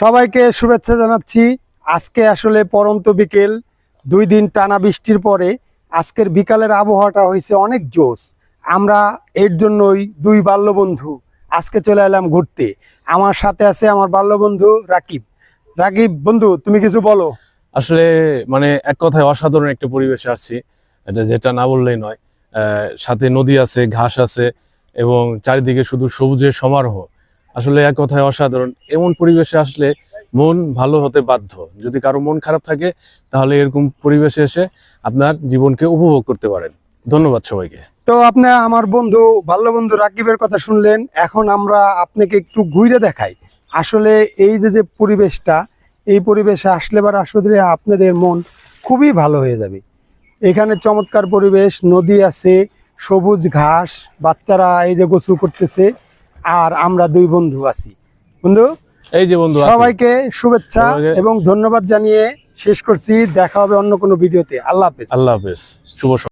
সবাইকে শুভেচ্ছা জানাচ্ছি। আজকে আসলে পরন্ত বিকেল, দুই দিন টানা বৃষ্টির পরে আজকের বিকালের আবহাওয়াটা হয়েছে অনেক জোশ। আমরা এর জন্যই দুই বাল্যবন্ধু আজকে চলে এলাম ঘুরতে। আমার সাথে আছে আমার বাল্যবন্ধু রাকিব। রাকিব, বন্ধু, তুমি কিছু বলো। আসলে মানে এক কথায় অসাধারণ একটা পরিবেশে আসছি এটা যেটা না বললেই নয়। সাথে নদী আছে, ঘাস আছে এবং চারিদিকে শুধু সবুজের সমারোহ। আসলে এক কথায় অসাধারণ। এমন পরিবেশে আসলে মন ভালো হতে বাধ্য। যদি কারও মন খারাপ থাকে, তাহলে এরকম পরিবেশে এসে আপনার জীবনকে উপভোগ করতে পারেন। ধন্যবাদ সবাইকে। তো আপনি আমার বন্ধু বাল্যবন্ধু রাকিবের কথা শুনলেন। এখন আমরা আপনাকে একটু ঘুরে দেখাই। আসলে এই যে যে পরিবেশটা, এই পরিবেশে আসলে বার আসলে আপনাদের মন খুবই ভালো হয়ে যাবে। এখানে চমৎকার পরিবেশ, নদী আছে, সবুজ ঘাস, বাচ্চারা এই যে গোসল করতেছে। আর আমরা দুই বন্ধু আছি। বন্ধু এই যে বন্ধু সবাইকে শুভেচ্ছা এবং ধন্যবাদ জানিয়ে শেষ করছি। দেখা হবে অন্য কোনো ভিডিওতে। আল্লাহ হাফেজ। আল্লাহ হাফেজ। শুভ।